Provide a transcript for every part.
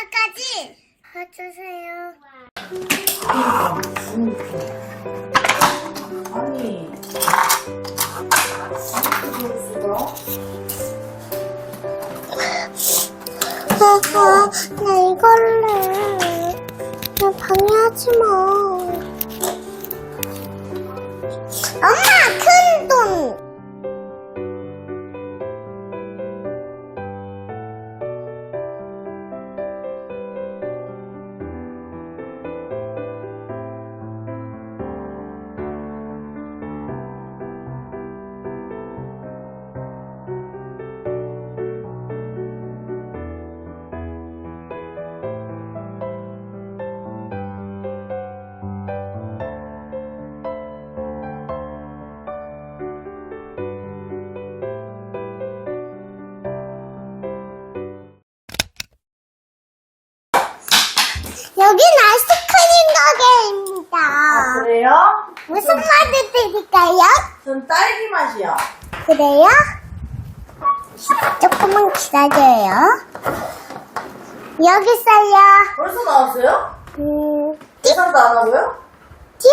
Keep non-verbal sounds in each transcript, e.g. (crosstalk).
끝까지 봐주세요. 아니. 하하, 나 이걸래. 나 방해하지 마. 여긴 아이스크림 가게입니다. 그래요? 무슨 맛을 드릴까요? 전 딸기 맛이요. 그래요? 조금만 기다려요. 여기 있어요. 벌써 나왔어요? 음, 계산도 안 하고요? 찝?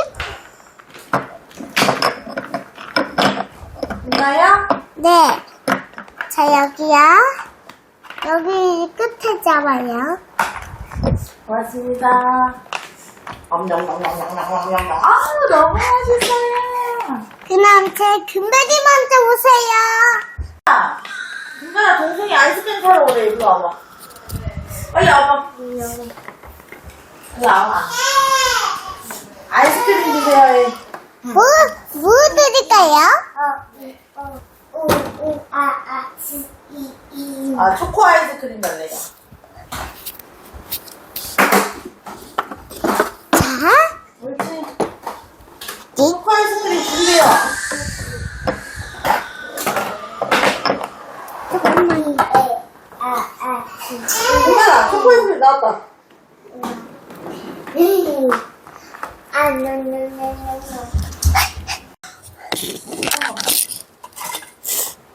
있나요? 네. 자, 여기요. 여기 끝에 잡아요. 고맙습니다. 엄냠냠냠냠냠냠냠. 아우, 너무 맛있어요. 그럼 제 금배기 먼저 보세요. 야, 김가야 동생이 아이스크림 사러 오래. 일로 와봐. 빨리 와봐. 일로 와봐. 아이스크림 주세요. 해. 뭐, 뭐 드릴까요? 어, 오, 오, 아, 아, 지, 이, 이. 아, 초코 아이스크림 달래요. 자, 옳지. 이, 초코 아이스크림 주세요. 조금만. 아, 아, 나왔다. 아.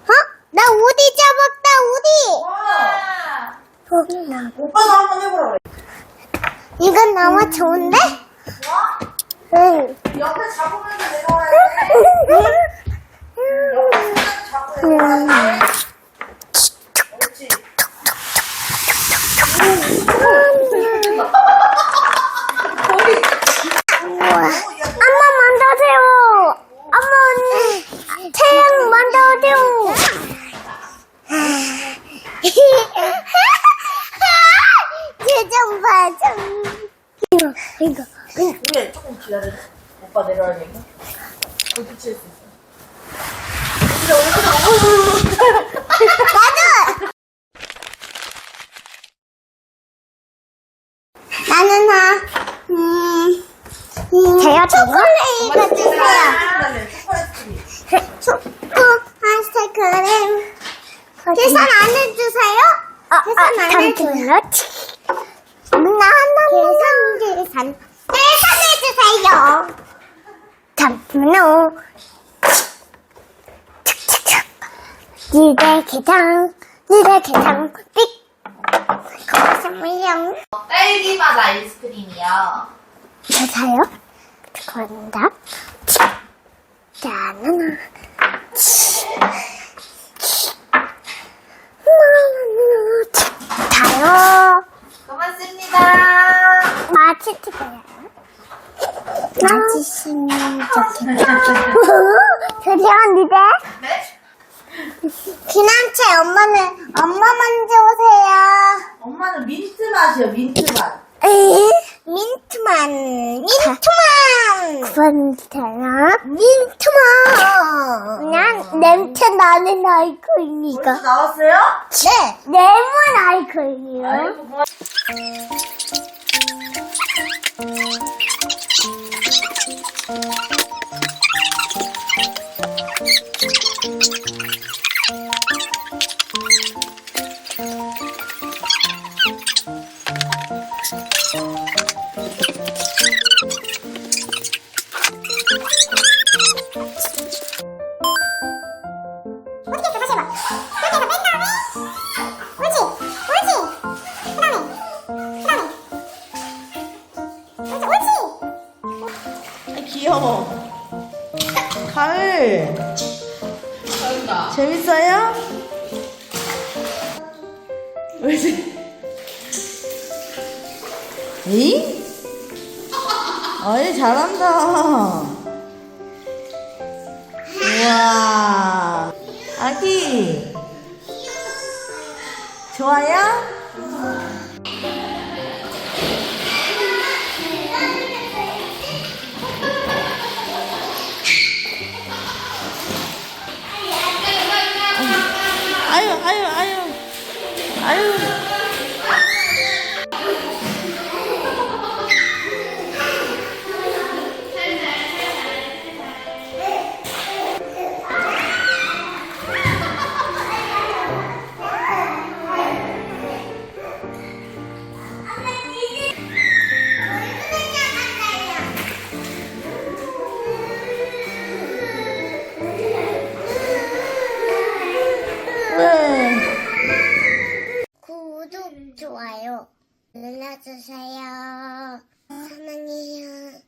어? 나 우디 잡았다, 우디! 오빠도 한번 해보라. 이건 너무 좋은데? 옆에 잡으면서 내려와야 돼. 옆에 잡고 내려와야 돼. 옳지. 엄마 만져세요. 엄마 언니 태양 만져세요. (laughs) 제좀 봐줘. 이거 이거. 근데 조금 기다려. 오빠 내려와야 되니까. 그렇게 칠수 있어. 근데 오늘 나도. 나는 하 음. 제가 초콜릿 주세요. 초코 아이스크림. 초코 아이스크림. 계산 안 해주세요? 계산 안 해줘요? 나 하나만 계산, 계산. 계산해주세요. 잠깐만요. 니네 계산, 니네 계산, 삑. 고맙습니다. 딸기 맛 아이스크림이요. 저 사요? 그건다. 자, 나나. 다요. 고맙습니다. 마치 찍어요. 마치시면 좋겠다. 네? 귀남채 엄마는 엄마 먼저 오세요. 엄마는 민트 맛이요, 민트 맛. 에이, 민트만, 민트만. 그런데나 민트만. 난 냄새 나는 아이콘이가. 나왔어요? 네, 레몬 아이콘이요. 아이고, 어 귀여워. 가을. 잘한다. 재밌어요? 왜지? 에이? 아니 잘한다. 우와. 아기. 좋아요? 눌러주세요. 사랑해요.